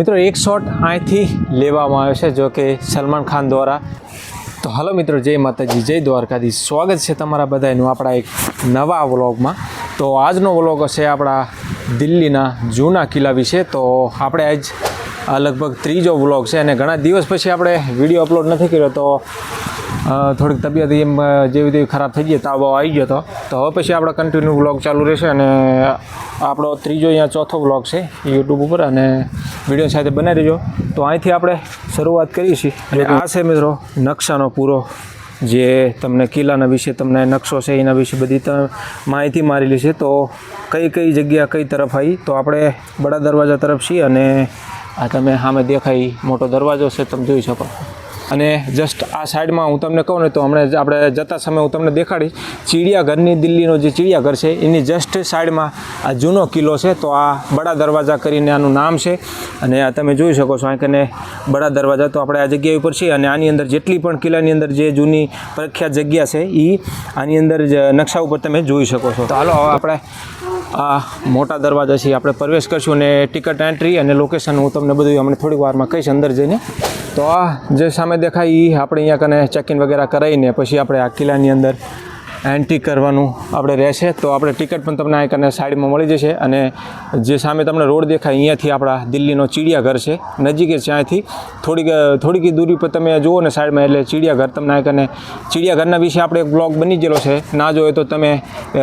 મિત્રો, એક શોટ અહીંથી લેવામાં આવ્યો છે, જો કે સલમાન ખાન દ્વારા. તો હલો મિત્રો, જય માતાજી, જય દ્વારકાધીશ. સ્વાગત છે તમારા બધાનું આપણા એક નવા વ્લોગમાં. તો આજનો વ્લોગ હશે આપણા દિલ્હીના જૂના કિલ્લા વિશે. તો આપણે આજ લગભગ ત્રીજો વ્લોગ છે અને ઘણા દિવસ પછી આપણે વીડિયો અપલોડ નથી કર્યો, તો થોડીક તબિયત એમ જેવી તેવી ખરાબ થઈ ગઈ તાવ આવી ગયો હતો તો હવે પછી આપણે કન્ટિન્યુ વ્લોગ ચાલુ રહેશે અને આપણો ત્રીજો અહીંયા ચોથો વ્લોગ છે યુટ્યુબ ઉપર અને વીડિયો સાથે બનાવી દેજો. તો અહીંથી આપણે શરૂઆત કરીએ છીએ. અને આ છે મિત્રો નકશાનો પૂરો જે તમને કિલ્લાના વિશે, તમને નકશો છે એના વિશે બધી માહિતી મારેલી છે. તો કઈ કઈ જગ્યા, કઈ તરફ આવી, તો આપણે બડા દરવાજા તરફ છીએ અને આ તમે સામે દેખાય મોટો દરવાજો છે, તમે જોઈ શકો. અને જસ્ટ આ સાઈડમાં હું તમને કહું ને તો હમણાં આપણે જતા સમયે હું તમને દેખાડીશ. ચિડિયાઘરની દિલ્હીનો જે ચિડિયાઘર છે, એની જસ્ટ સાઈડમાં આ જૂનો કિલ્લો છે, તો આ બડા દરવાજા કરીને આનું નામ છે. અને આ તમે જોઈ શકો છો અહીં કને બડા દરવાજા. તો આપણે આ જગ્યા ઉપર છીએ અને આની અંદર જેટલી પણ કિલ્લાની અંદર જે જૂની પ્રખ્યાત જગ્યા છે એ આની અંદર જ નકશા ઉપર તમે જોઈ શકો છો. તો હાલો, હવે આપણે આ મોટા દરવાજા છે આપણે પ્રવેશ કરશું અને ટિકિટ એન્ટ્રી અને લોકેશન હું તમને બધું હમણાં થોડીક વારમાં કહીશ, અંદર જઈને. તો આ જે સામે દેખાય એ આપણે અહીંયા કને ચેક ઇન વગેરે કરાવીને પછી આપણે આ કિલ્લાની અંદર એન્ટ્રી કરવાનું આપણે રહેશે. તો આપણે ટિકિટ પણ તમને અહીં કને સાઈડમાં મળી જશે અને જે સામે તમને રોડ દેખાય અહીંયાથી આપણા દિલ્હીનો ચિડિયાઘર છે. નજીક જ ત્યાંથી થોડીક થોડીક દૂરી પર તમે જુઓ ને સાઈડમાં એટલે ચિડિયાઘર તમને અહીં કને ચિડિયાઘરના વિશે આપણે એક બ્લોગ બની ગયેલો છે. ના જોયો તો તમે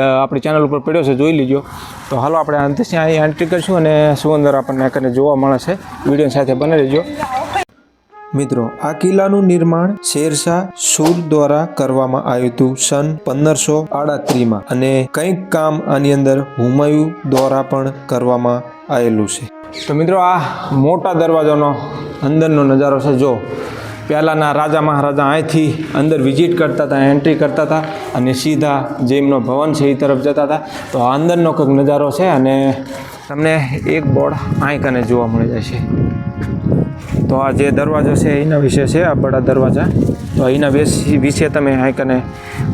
આપણી ચેનલ ઉપર પડ્યો છે, જોઈ લીજો. તો હાલો આપણે અંતે ત્યાં એન્ટ્રી કરીશું અને શું અંદર આપણને કને જોવા મળે છે. વીડિયો સાથે બની રહેજો. મિત્રો, આ કિલ્લાનું નિર્માણ શેરશાહ સૂર દ્વારા કરવામાં આવ્યું હતું સન પંદરસો આડત્રીમાં અને કંઈક કામ આની અંદર હુમાયુ દ્વારા પણ કરવામાં આવેલું છે. તો મિત્રો, આ મોટા દરવાજાનો અંદરનો નજારો છે. જો, પહેલાંના રાજા મહારાજા અહીંથી અંદર વિઝિટ કરતા હતા એન્ટ્રી કરતા હતા અને સીધા જે એમનો ભવન છે એ તરફ જતા હતા. તો આ અંદરનો કંઈક નજારો છે અને તમને એક બોર્ડ અહીં કને જોવા મળી જાય છે. તો આ જે દરવાજો છે એના વિશે છે આ બડા દરવાજા. તો એના વિશે તમે આઈકને કને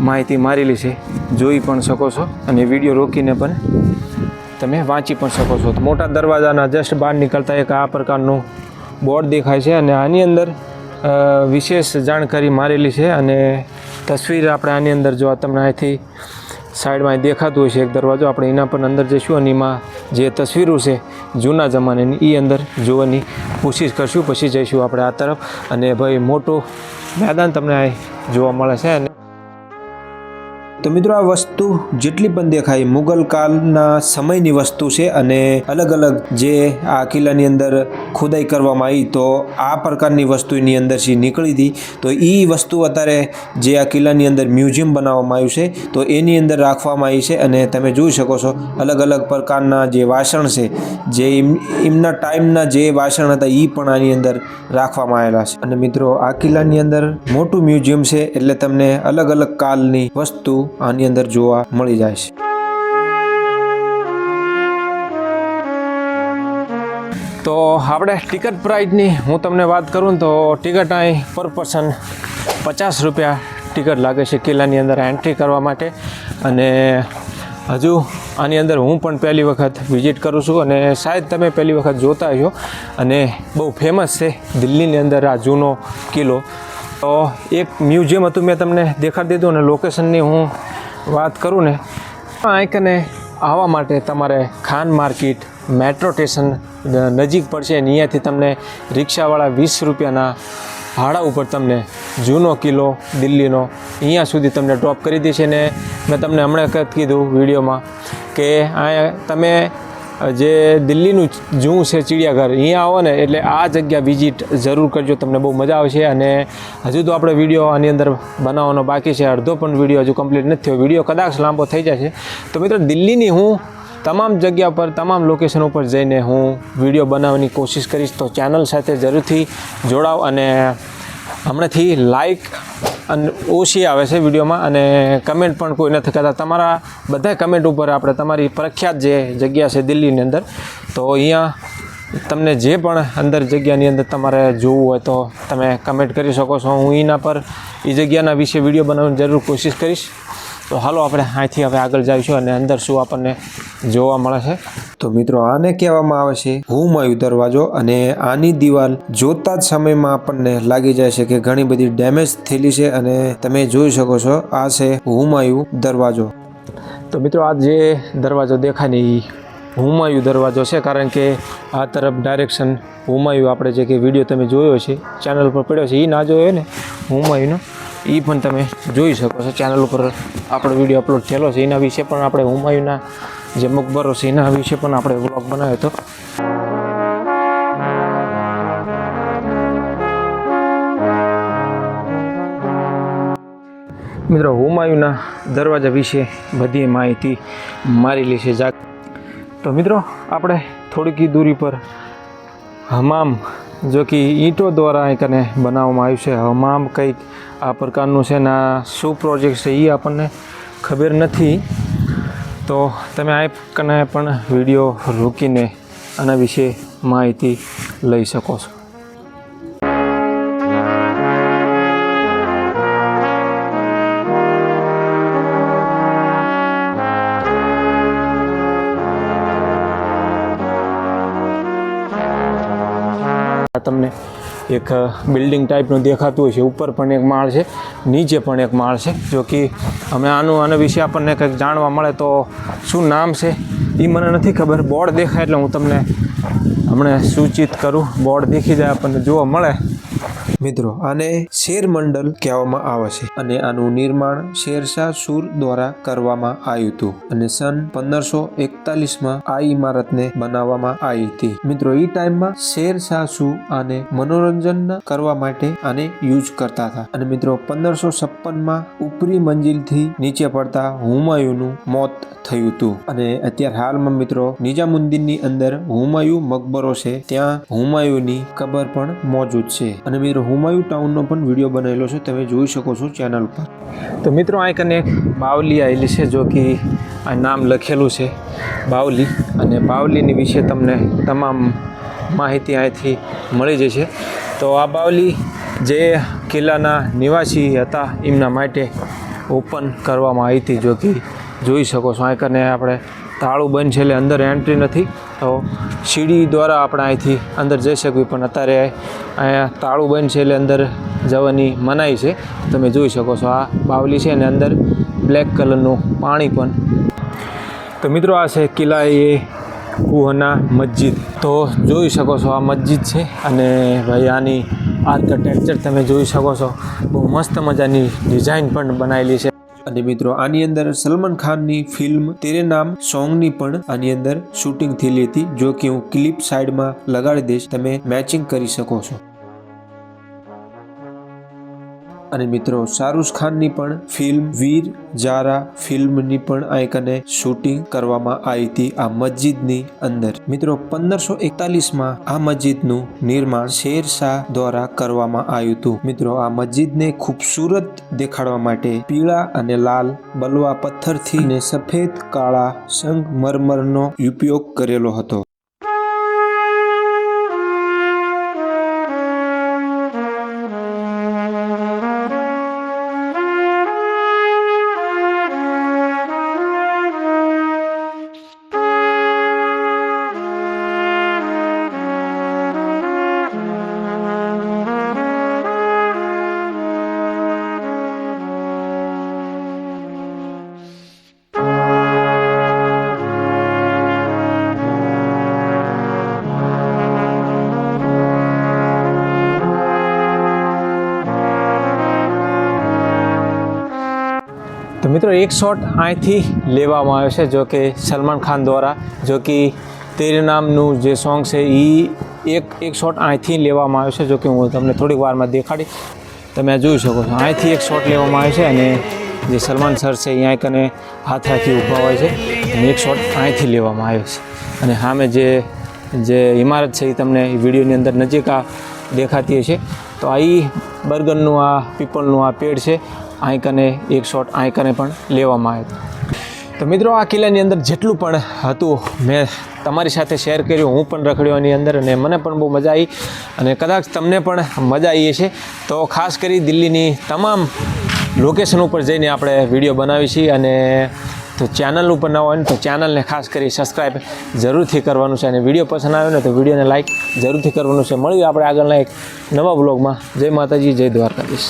માહિતી મારેલી છે. જોઈ પણ શકો છો અને વીડિયો રોકીને પણ તમે વાંચી પણ શકો છો. મોટા દરવાજાના જસ્ટ બહાર નીકળતા એક આ પ્રકારનું બોર્ડ દેખાય છે અને આની અંદર વિશેષ જાણકારી મારેલી છે અને તસવીર આપણે આની અંદર જો તમને અહીંથી સાઈડમાં દેખાતું છે એક દરવાજો. આપણે એના પર અંદર જઈશું અને એમાં જે તસવીરો છે જૂના જમાનાની એ અંદર જોવાની કોશિશ કરશું. પછી જઈશું આપણે આ તરફ. અને ભાઈ, મોટો મેદાન તમને જોવા મળે છે. અને તો મિત્રો આ વસ્તુ જેટલી પણ દેખાય, મુગલ કાળના સમયની વસ્તુ છે અને અલગ અલગ જે આ કિલ્લાની અંદર ખોદાઈ કરવામાં આવી, તો આ પ્રકારની વસ્તુ એની અંદરથી નીકળી હતી. તો એ વસ્તુ અત્યારે જે આ કિલ્લાની અંદર મ્યુઝિયમ બનાવવામાં આવ્યું છે, તો એની અંદર રાખવામાં આવી છે અને તમે જોઈ શકો છો અલગ અલગ પ્રકારના જે વાસણ છે, જે એમના ટાઈમના જે વાસણ હતા એ પણ આની અંદર રાખવામાં આવેલા છે. અને મિત્રો આ કિલ્લાની અંદર મોટું મ્યુઝિયમ છે, એટલે તમને અલગ અલગ કાલની વસ્તુ આની અંદર જોવા મળી જાય છે. તો આપણે ટિકિટ પ્રાઇસની હું તમને વાત કરું તો ટિકિટ અહીં પર પર્સન પચાસ રૂપિયા ટિકિટ લાગે છે કિલ્લાની અંદર એન્ટ્રી કરવા માટે. અને હજુ આની અંદર હું પણ પહેલી વખત વિઝિટ કરું છું અને શાયદ તમે પહેલી વખત જોતા હશો. અને બહુ ફેમસ છે દિલ્હીની અંદર આ જૂનો કિલ્લો. તો એક મ્યુઝિયમ હતું, મેં તમને દેખાડી દીધું અને લોકેશનની હું વાત કરું ને. આંકને આવવા માટે તમારે ખાન માર્કેટ મેટ્રો સ્ટેશન નજીક પડશે અને અહીંયાથી તમને રિક્ષાવાળા વીસ રૂપિયાના ભાડા ઉપર તમને જૂનો કિલ્લો દિલ્હીનો અહીંયા સુધી તમને ડ્રોપ કરી દેશે. ને મેં તમને હમણાં કીધું વિડીયોમાં કે અહીંયા તમે જે દિલ્હીનું જૂ છે ચિડિયાઘર, અહીંયા આવો ને, એટલે આ જગ્યા વિઝિટ જરૂર કરજો, તમને બહુ મજા આવશે. અને હજુ તો આપણે વીડિયો આની અંદર બનાવવાનો બાકી છે, અડધો પણ વીડિયો હજુ કમ્પ્લીટ નથી થયો. વીડિયો કદાચ લાંબો થઈ જશે. તો મિત્રો, દિલ્હીની હું તમામ જગ્યા પર, તમામ લોકેશન ઉપર જઈને હું વીડિયો બનાવવાની કોશિશ કરીશ. તો ચેનલ સાથે જરૂરથી જોડાવ અને હમણાંથી લાઈક અને ઓછી આવે છે વિડીયોમાં અને કમેન્ટ પણ કોઈ નથી કરતા. તમારા બધા કમેન્ટ ઉપર આપણે તમારી પ્રખ્યાત જે જગ્યા છે દિલ્હીની અંદર, તો અહીંયા તમને જે પણ અંદર જગ્યાની અંદર તમારે જોવું હોય તો તમે કમેન્ટ કરી શકો છો. હું એના પર એ જગ્યાના વિશે વીડિયો બનાવવાની જરૂર કોશિશ કરીશ. તો હાલો આપણે અહીંથી હવે આગળ જઈશું અને અંદર શું આપણને જોવા મળે છે. તો મિત્રો આને કહેવામાં આવે છે હુમાયુ દરવાજો અને આની દિવાલ જોતા જ સમયમાં આપણને લાગી જાય છે કે ઘણી બધી ડેમેજ થયેલી છે અને તમે જોઈ શકો છો આ છે હુમાયુ દરવાજો. તો મિત્રો આ જે દરવાજો દેખાય ને એ હુમાયુ દરવાજો છે કારણ કે આ તરફ ડાયરેક્શન હુમાયુ આપણે જે કે વીડિયો તમે જોયો છે ચેનલ પર પડ્યો છે એ ના જોયો ને હુમાયુનો એ પણ તમે જોઈ શકો છો. ચેનલ ઉપર આપણો વીડિયો અપલોડ થયેલો છે. એના વિશે પણ આપણે હુમાયુના જે મકબરો છે, એના વિશે પણ આપણે વ્લોગ બનાવ્યો હતો. મિત્રો, હુમાયુના દરવાજા વિશે બધી માહિતી મારેલી છે. જા તો મિત્રો, આપણે થોડીક દૂરી પર હમામ, જો કે ઈંટો દ્વારા કને બનાવવામાં આવ્યું છે. હમામ કંઈક આ પ્રકારનું છે ને આ શું પ્રોજેક્ટ છે એ આપણને ખબર નથી. તો તમે આ કને પણ વીડિયો રોકીને આના વિશે માહિતી લઈ શકો છો. તમને એક બિલ્ડિંગ ટાઈપનું દેખાતું હોય છે. ઉપર પણ એક માળ છે, નીચે પણ એક માળ છે. જો કે અમે આનું, આના વિશે આપણને કંઈક જાણવા મળે તો શું નામ છે? એ મને નથી ખબર. બોર્ડ દેખાય એટલે હું તમને હમણાં સૂચિત કરું. બોર્ડ દેખી જાય આપણને જોવા મળે. મિત્રો, આને શેર મંડળ કહેવામાં આવે છે અને આનું નિર્માણ શેરશાહ સુર દ્વારા કરવામાં આવ્યું હતું અને સન પંદરસો એકતાલીસમાં આ ઇમારતને બનાવવામાં આવી હતી. મિત્રો એ ટાઈમમાં શેરશાહ સુર આને મનોરંજન કરવા માટે આને યુઝ કરતા હતા. અને મિત્રો, પંદરસો છપ્પનમાં ઉપરી મંજિલથી નીચે પડતા હુમાયુનું મોત થયું હતું. અને અત્યારે હાલમાં મિત્રો નિજામુદ્દીનની અંદર હુમાયુ મકબરો છે. ત્યાં હુમાયુની કબર પણ મોજૂદ છે. અને મિત્રો હુમાયુ ટાઉનનો પણ વીડિયો બનાવેલો છે. તમે જોઈ શકો છો ચેનલ પર. તો મિત્રો આ કને બાવલી આવેલી છે જો કે આ નામ લખેલું છે બાવલી. અને બાવલીની વિશે તમને તમામ માહિતી અહીંથી મળી જશે. તો આ બાવલી જે કિલ્લાના નિવાસી હતા એમના માટે ઓપન કરવામાં આવી હતી. જો કે જોઈ શકો છો. આ કને આપણે તાળું બંધ છે એટલે અંદર એન્ટ્રી નથી. તો સીડી દ્વારા આપણે અહીંથી અંદર જઈ શકવી, પણ અત્યારે અહીંયા તાળું બંધ છે એટલે અંદર જવાની મનાઈ છે. તમે જોઈ શકો છો, આ બાવલી છે અને અંદર બ્લેક કલરનું પાણી પણ. તો મિત્રો, આ છે કિલ્લા એ કુહના મસ્જિદ. તો જોઈ શકો છો, આ મસ્જિદ છે અને ભાઈ આની આર્કિટેક્ચર તમે જોઈ શકો છો. બહુ મસ્ત મજાની ડિઝાઇન પણ બનાવેલી છે. અને મિત્રો, આની અંદર સલમાન ખાનની ફિલ્મ તેરે નામ સોંગની પણ આની અંદર શૂટિંગ થયેલી હતી, જો કે હું ક્લિપ સાઈડમાં લગાડી દઈશ, તમે મેચિંગ કરી શકો છો. અને મિત્રો, શાહરુખ ખાનની પણ ફિલ્મ વીર જારા ફિલ્મની પણ આ કને શૂટિંગ કરવામાં આવી હતી આ મસ્જિદની અંદર. મિત્રો, પંદરસો એકતાલીસમાં આ મસ્જિદનું નિર્માણ શેર શાહ દ્વારા કરવામાં આવ્યું હતું. મિત્રો, આ મસ્જિદને ખૂબસૂરત દેખાડવા માટે પીળા અને લાલ બલવા પથ્થરથી અને સફેદ કાળા સંગમરમરનો ઉપયોગ કરેલો હતો. તો મિત્રો એક શોટ અહીંથી લેવામાં આવ્યો છે જો કે સલમાન ખાન દ્વારા જો કે તેર નામનું જે સોંગ છે એ એક એક શોટ અહીંથી લેવામાં આવ્યો છે જો કે હું તમને થોડીક વારમાં દેખાડી, તમે જોઈ શકો છો. અહીંથી એક શોટ લેવામાં આવ્યો છે અને જે સલમાન સર છે અહીંયા કને હાથ રાખી ઊભા હોય છે અને એક શોટ અહીંથી લેવામાં આવ્યો છે. અને સામે જે જે ઇમારત છે એ તમને વિડીયોની અંદર નજીક આ દેખાતી હશે. તો આ બર્ગરનું આ પીપલનું આ પેડ છે. અહીં કને એક શોટ અહીં કને પણ લેવામાં આવ્યો. તો મિત્રો, આ કિલ્લાની અંદર જેટલું પણ હતું, મેં તમારી સાથે શેર કર્યું, હું પણ રખડ્યો એની અંદર અને મને પણ બહુ મજા આવી અને કદાચ તમને પણ મજા આવી હશે. તો ખાસ કરી દિલ્હીની તમામ લોકેશન ઉપર જઈને આપણે વીડિયો બનાવી છીએ અને તો ચેનલ ઉપર ન હોય ને તો ચેનલને ખાસ કરી સબસ્ક્રાઈબ જરૂરથી કરવાનું છે અને વીડિયો પસંદ આવ્યો ને તો વિડીયોને લાઈક જરૂરથી કરવાનું છે. મળ્યું આપણે આગળના એક નવા બ્લોગમાં જય માતાજી, જય દ્વારકાધીશ.